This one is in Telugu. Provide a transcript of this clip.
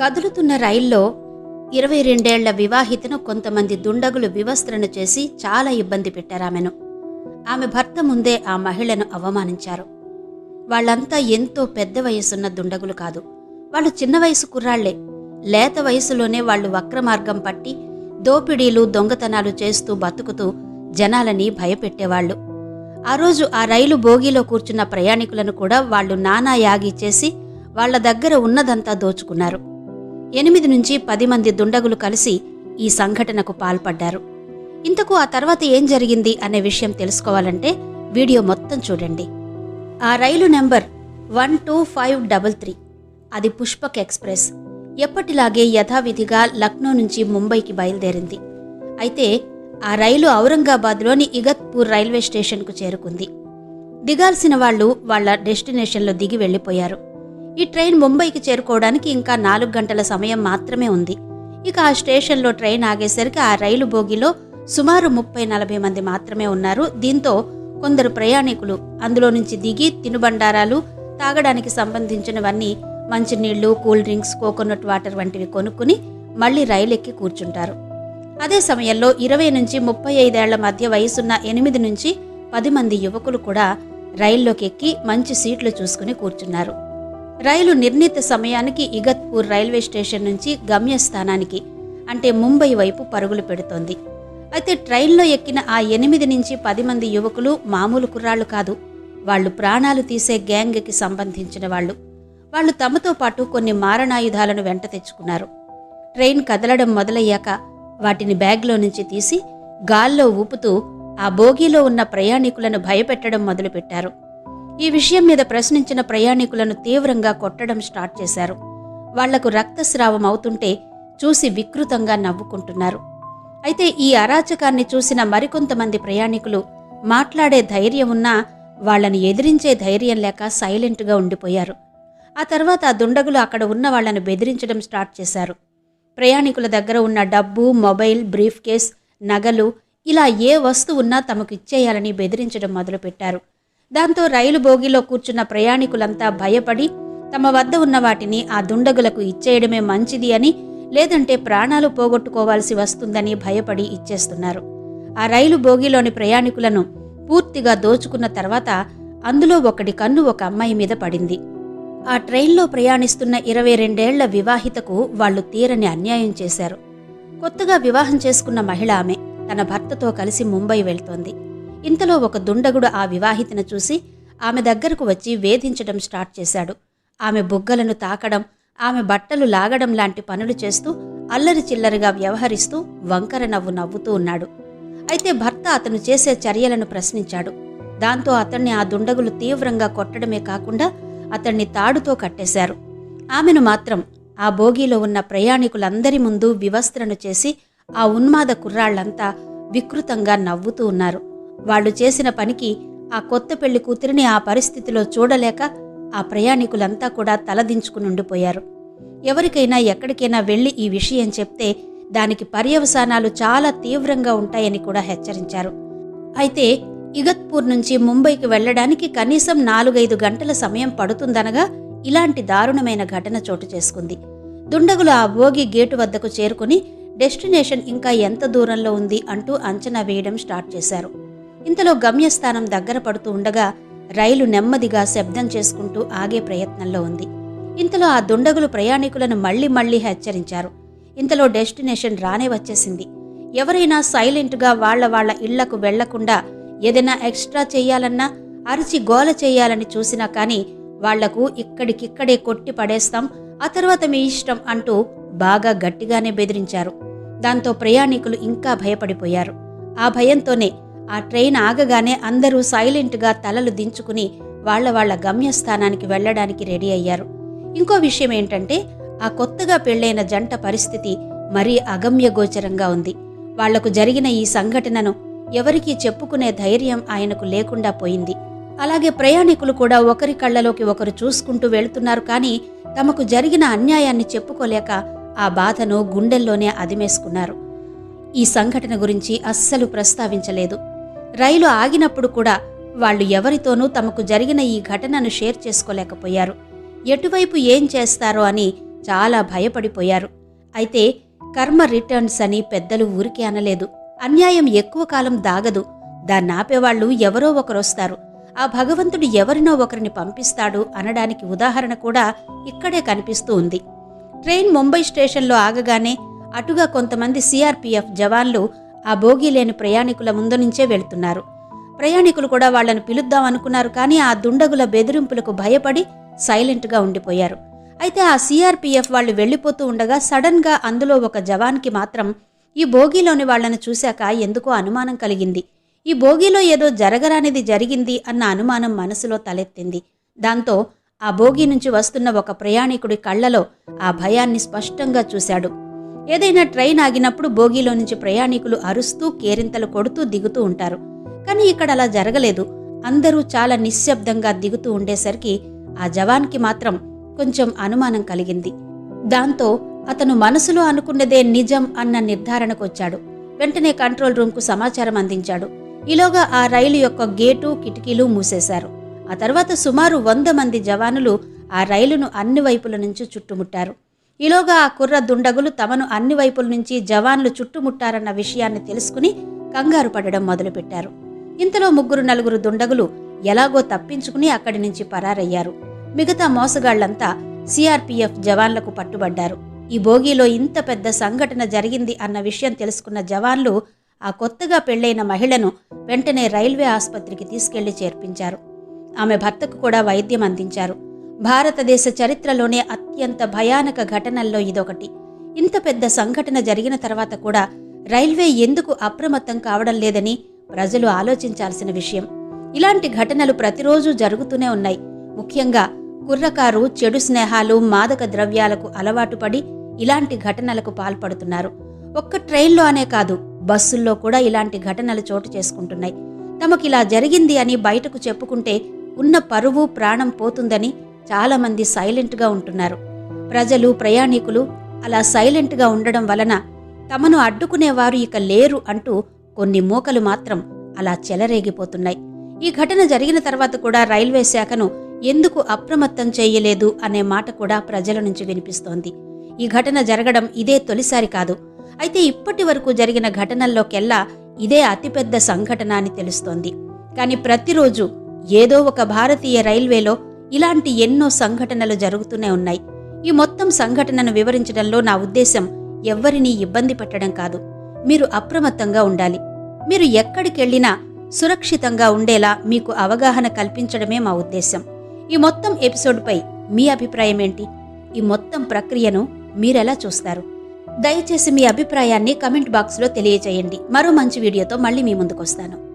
కదులుతున్న రైల్లో ఇరవై రెండేళ్ళ వివాహితను కొంతమంది దుండగులు వివస్త్రను చేసి చాలా ఇబ్బంది పెట్టారామెను. ఆమె భర్త ముందే ఆ మహిళను అవమానించారు. వాళ్ళంతా ఎంతో పెద్ద వయసున్న దుండగులు కాదు. వాళ్ళు చిన్న వయసు కుర్రాళ్ళే. లేత వయసులోనే వాళ్ళు వక్రమార్గం పట్టి దోపిడీలు దొంగతనాలు చేస్తూ బతుకుతూ జనాలని భయపెట్టేవాళ్ళు ఆ రోజు ఆ రైలు బోగీలో కూర్చున్న ప్రయాణికులను కూడా వాళ్ళు నానా యాగి చేసి వాళ్ళ దగ్గర ఉన్నదంతా దోచుకున్నారు. ఎనిమిది నుంచి పది మంది దుండగులు కలిసి ఈ సంఘటనకు పాల్పడ్డారు. ఇంతకు ఆ తర్వాత ఏం జరిగింది అనే విషయం తెలుసుకోవాలంటే వీడియో మొత్తం చూడండి. ఆ రైలు number one two five double three. అది పుష్పక్ ఎక్స్ప్రెస్. ఎప్పటిలాగే యథావిధిగా లక్నో నుంచి ముంబైకి బయలుదేరింది. అయితే ఆ రైలు ఔరంగాబాద్లోని ఇగత్పూర్ రైల్వే స్టేషన్కు చేరుకుంది. దిగాల్సిన వాళ్ళు వాళ్ళ డెస్టినేషన్లో దిగి వెళ్ళిపోయారు. ఈ ట్రైన్ ముంబైకి చేరుకోవడానికి ఇంకా నాలుగు గంటల సమయం మాత్రమే ఉంది. ఇక ఆ స్టేషన్లో ట్రైన్ ఆగేసరికి ఆ రైలు బోగిలో సుమారు ముప్పై నలభై మంది మాత్రమే ఉన్నారు. దీంతో కొందరు ప్రయాణికులు అందులో నుంచి దిగి తినుబండారాలు తాగడానికి సంబంధించినవన్నీ మంచినీళ్ళు కూల్ డ్రింక్స్ కోకోనట్ వాటర్ వంటివి కొనుక్కుని మళ్ళీ రైలు ఎక్కి కూర్చుంటారు. అదే సమయంలో ఇరవై నుంచి ముప్పై ఐదేళ్ళ మధ్య వయసున్న ఎనిమిది నుంచి పది మంది యువకులు కూడా రైల్లోకి ఎక్కి మంచి సీట్లు చూసుకుని కూర్చున్నారు. రైలు నిర్ణీత సమయానికి ఇగత్పూర్ రైల్వే స్టేషన్ నుంచి గమ్యస్థానానికి అంటే ముంబై వైపు పరుగులు పెడుతోంది. అయితే ట్రైన్లో ఎక్కిన ఆ ఎనిమిది నుంచి పది మంది యువకులు మామూలు కుర్రాళ్ళు కాదు. వాళ్ళు ప్రాణాలు తీసే గ్యాంగ్కి సంబంధించిన వాళ్ళు. వాళ్ళు తమతో పాటు కొన్ని మారణాయుధాలను వెంట తెచ్చుకున్నారు. ట్రైన్ కదలడం మొదలయ్యాక వాటిని బ్యాగ్లో నుంచి తీసి గాల్లో ఊపుతూ ఆ బోగీలో ఉన్న ప్రయాణికులను భయపెట్టడం మొదలుపెట్టారు. ఈ విషయం మీద ప్రశ్నించిన ప్రయాణికులను తీవ్రంగా కొట్టడం స్టార్ట్ చేశారు. వాళ్ళకు రక్తస్రావం అవుతుంటే చూసి వికృతంగా నవ్వుకుంటున్నారు. అయితే ఈ అరాచకాన్ని చూసిన మరికొంతమంది ప్రయాణికులు మాట్లాడే ధైర్యం ఉన్నా వాళ్ళని ఎదిరించే ధైర్యం లేక సైలెంట్గా ఉండిపోయారు. ఆ తర్వాత ఆ దుండగులు అక్కడ ఉన్న వాళ్ళని బెదిరించడం స్టార్ట్ చేశారు. ప్రయాణికుల దగ్గర ఉన్న డబ్బు మొబైల్ బ్రీఫ్ కేస్ నగలు ఇలా ఏ వస్తువు ఉన్నా తమకు ఇచ్చేయాలని బెదిరించడం మొదలుపెట్టారు. దాంతో రైలు బోగిలో కూర్చున్న ప్రయాణికులంతా భయపడి తమ వద్ద ఉన్న వాటిని ఆ దుండగులకు ఇచ్చేయడమే మంచిది అని లేదంటే ప్రాణాలు పోగొట్టుకోవాల్సి వస్తుందని భయపడి ఇచ్చేస్తున్నారు. ఆ రైలు బోగిలోని ప్రయాణికులను పూర్తిగా దోచుకున్న తర్వాత అందులో ఒకటి కన్ను ఒక అమ్మాయి మీద పడింది. ఆ ట్రైన్లో ప్రయాణిస్తున్న ఇరవై రెండేళ్ళ వివాహితకు వాళ్ళు తీరని అన్యాయం చేశారు. కొత్తగా వివాహం చేసుకున్న మహిళ ఆమె తన భర్తతో కలిసి ముంబై వెళ్తోంది. ఇంతలో ఒక దుండగుడు ఆ వివాహితను చూసి ఆమె దగ్గరకు వచ్చి వేధించడం స్టార్ట్ చేశాడు. ఆమె బుగ్గలను తాకడం ఆమె బట్టలు లాగడం లాంటి పనులు చేస్తూ అల్లరి చిల్లరిగా వ్యవహరిస్తూ వంకర నవ్వు నవ్వుతూ ఉన్నాడు. అయితే భర్త అతను చేసే చర్యలను ప్రశ్నించాడు. దాంతో అతన్ని ఆ దుండగులు తీవ్రంగా కొట్టడమే కాకుండా అతన్ని తాడుతో కట్టేశారు. ఆమెను మాత్రం ఆ బోగీలో ఉన్న ప్రయాణికులందరి ముందు వివస్త్రను చేసి ఆ ఉన్మాద కుర్రాళ్ళంతా వికృతంగా నవ్వుతూ ఉన్నారు. వాళ్ళు చేసిన పనికి ఆ కొత్త పెళ్ళి కూతురిని ఆ పరిస్థితిలో చూడలేక ఆ ప్రయాణికులంతా కూడా తలదించుకుని ఉండిపోయారు ఎవరికైనా ఎక్కడికైనా వెళ్ళి ఈ విషయం చెప్తే దానికి పర్యవసానాలు చాలా తీవ్రంగా ఉంటాయని కూడా హెచ్చరించారు. అయితే ఇగత్పూర్ నుంచి ముంబైకి వెళ్ళడానికి కనీసం నాలుగైదు గంటల సమయం పడుతుందనగా ఇలాంటి దారుణమైన ఘటన చోటు చేసుకుంది. దుండగులు ఆ భోగి గేటు వద్దకు చేరుకుని డెస్టినేషన్ ఇంకా ఎంత దూరంలో ఉంది అంటూ అంచనా వేయడం స్టార్ట్ చేశారు. ఇంతలో గమ్యస్థానం దగ్గర పడుతూ ఉండగా రైలు నెమ్మదిగా శబ్దం చేసుకుంటూ ఆగే ప్రయత్నంలో ఉంది. ఇంతలో ఆ దుండగులు ప్రయాణికులను మళ్ళీ మళ్ళీ హెచ్చరించారు. ఇంతలో డెస్టినేషన్ రానే వచ్చేసింది. ఎవరైనా సైలెంట్గా వాళ్ళ వాళ్ళ ఇళ్ళకు వెళ్ళకుండా ఏదైనా ఎక్స్ట్రా చేయాలన్నా అరిచి గోల చేయాలని చూసినా కానీ వాళ్ళకు ఇక్కడికిక్కడే కొట్టి పడేస్తాం ఆ తర్వాత మీ ఇష్టం అంటూ బాగా గట్టిగానే బెదిరించారు. దాంతో ప్రయాణికులు ఇంకా భయపడిపోయారు. ఆ భయంతోనే ఆ ట్రైన్ ఆగగానే అందరూ సైలెంట్గా తలలు దించుకుని వాళ్ళ వాళ్ళ గమ్యస్థానానికి వెళ్ళడానికి రెడీ అయ్యారు. ఇంకో విషయం ఏంటంటే ఆ కొత్తగా పెళ్ళైన జంట పరిస్థితి మరీ అగమ్యగోచరంగా ఉంది. వాళ్ళకు జరిగిన ఈ సంఘటనను ఎవరికీ చెప్పుకునే ధైర్యం ఆయనకు లేకుండా పోయింది. అలాగే ప్రయాణికులు కూడా ఒకరి కళ్ళలోకి ఒకరు చూసుకుంటూ వెళ్తున్నారు కానీ తమకు జరిగిన అన్యాయాన్ని చెప్పుకోలేక ఆ బాధను గుండెల్లోనే అదిమేసుకున్నారు. ఈ సంఘటన గురించి అస్సలు ప్రస్తావించలేదు. రైలు ఆగినప్పుడు కూడా వాళ్ళు ఎవరితోనూ తమకు జరిగిన ఈ ఘటనను షేర్ చేసుకోలేకపోయారు. ఎటువైపు ఏం చేస్తారో అని చాలా భయపడిపోయారు. అయితే కర్మ రిటర్న్స్ అని పెద్దలు ఊరికే అనలేదు. అన్యాయం ఎక్కువ కాలం దాగదు. దాన్ని ఆపేవాళ్ళు ఎవరో ఒకరొస్తారు ఆ భగవంతుడు ఎవరినో ఒకరిని పంపిస్తాడు అనడానికి ఉదాహరణ కూడా ఇక్కడే కనిపిస్తూ ఉంది. ట్రైన్ ముంబై స్టేషన్లో ఆగగానే అటుగా కొంతమంది సిఆర్పీఎఫ్ జవాన్లు ఆ బోగీ లేని ప్రయాణికుల ముందు నుంచే వెళ్తున్నారు. ప్రయాణికులు కూడా వాళ్ళను పిలుద్దాం అనుకున్నారు కానీ ఆ దుండగుల బెదిరింపులకు భయపడి సైలెంట్గా ఉండిపోయారు. అయితే ఆ సిఆర్పిఎఫ్ వాళ్ళు వెళ్ళిపోతూ ఉండగా సడన్గా అందులో ఒక జవాన్కి మాత్రం ఈ బోగీలోని వాళ్ళను చూశాక ఎందుకో అనుమానం కలిగింది. ఈ బోగీలో ఏదో జరగరానిది జరిగింది అన్న అనుమానం మనసులో తలెత్తింది. దాంతో ఆ బోగీ నుంచి వస్తున్న ఒక ప్రయాణికుడి కళ్ళలో ఆ భయాన్ని స్పష్టంగా చూశాడు. ఏదైనా ట్రైన్ ఆగినప్పుడు బోగీలో నుంచి ప్రయాణికులు అరుస్తూ కేరింతలు కొడుతూ దిగుతూ ఉంటారు. కానీ ఇక్కడ అలా జరగలేదు. అందరూ చాలా నిశ్శబ్దంగా దిగుతూ ఉండేసరికి ఆ జవాన్కి మాత్రం కొంచెం అనుమానం కలిగింది. దాంతో అతను మనసులో అనుకున్నదే నిజం అన్న నిర్ధారణకు వచ్చాడు. వెంటనే కంట్రోల్ రూమ్కు సమాచారం అందించాడు. ఈలోగా ఆ రైలు యొక్క గేటు కిటికీలు మూసేశారు. ఆ తర్వాత సుమారు వంద మంది జవానులు ఆ రైలును అన్ని వైపుల నుంచి చుట్టుముట్టారు. ఈలోగా ఆ కుర్ర దుండగులు తమను అన్ని వైపుల నుంచి జవాన్లు చుట్టుముట్టారన్న విషయాన్ని తెలుసుకుని కంగారు పడడం మొదలుపెట్టారు. ఇంతలో ముగ్గురు నలుగురు దుండగులు ఎలాగో తప్పించుకుని అక్కడి నుంచి పరారయ్యారు. మిగతా మోసగాళ్ళంతా సిఆర్పీఎఫ్ జవాన్లకు పట్టుబడ్డారు. ఈ బోగీలో ఇంత పెద్ద సంఘటన జరిగింది అన్న విషయం తెలుసుకున్న జవాన్లు ఆ కొత్తగా పెళ్ళైన మహిళను వెంటనే రైల్వే ఆసుపత్రికి తీసుకెళ్ళి చేర్పించారు. ఆమె భర్తకు కూడా వైద్యం అందించారు. భారతదేశ చరిత్రలోనే అత్యంత భయానక ఘటనల్లో ఇదొకటి. ఇంత పెద్ద సంఘటన జరిగిన తర్వాత కూడా రైల్వే ఎందుకు అప్రమత్తం కావడం లేదని ప్రజలు ఆలోచించాల్సిన విషయం. ఇలాంటి ఘటనలు ప్రతిరోజు జరుగుతూనే ఉన్నాయి. ముఖ్యంగా కుర్రకారు చెడు స్నేహాలు మాదక ద్రవ్యాలకు అలవాటు పడి ఇలాంటి ఘటనలకు పాల్పడుతున్నారు. ఒక్క ట్రైన్లో అనే కాదు బస్సుల్లో కూడా ఇలాంటి ఘటనలు చోటు చేసుకుంటున్నాయి. తమకిలా జరిగింది అని బయటకు చెప్పుకుంటే ఉన్న పరువు ప్రాణం పోతుందని చాలామంది సైలెంట్గా ఉంటున్నారు. ప్రజలు ప్రయాణికులు అలా సైలెంట్గా ఉండడం వలన తమను అడ్డుకునేవారు ఇక లేరు అంటూ కొన్ని మూకలు మాత్రం అలా చెలరేగిపోతున్నాయి. ఈ ఘటన జరిగిన తర్వాత కూడా రైల్వే శాఖను ఎందుకు అప్రమత్తం చేయలేదు అనే మాట కూడా ప్రజల నుంచి వినిపిస్తోంది. ఈ ఘటన జరగడం ఇదే తొలిసారి కాదు. అయితే ఇప్పటి వరకు జరిగిన ఘటనల్లోకెల్లా ఇదే అతిపెద్ద సంఘటన అని తెలుస్తోంది. కానీ ప్రతిరోజు ఏదో ఒక భారతీయ రైల్వేలో ఇలాంటి ఎన్నో సంఘటనలు జరుగుతూనే ఉన్నాయి. ఈ మొత్తం సంఘటనను వివరించడంలో నా ఉద్దేశం ఎవ్వరినీ ఇబ్బంది పెట్టడం కాదు. మీరు అప్రమత్తంగా ఉండాలి. మీరు ఎక్కడికెళ్ళినా సురక్షితంగా ఉండేలా మీకు అవగాహన కల్పించడమే మా ఉద్దేశం. ఈ మొత్తం ఎపిసోడ్పై మీ అభిప్రాయం ఏంటి? ఈ మొత్తం ప్రక్రియను మీరెలా చూస్తారు? దయచేసి మీ అభిప్రాయాన్ని కమెంట్ బాక్స్లో తెలియజేయండి మరో మంచి వీడియోతో మళ్ళీ మీ ముందుకొస్తాను.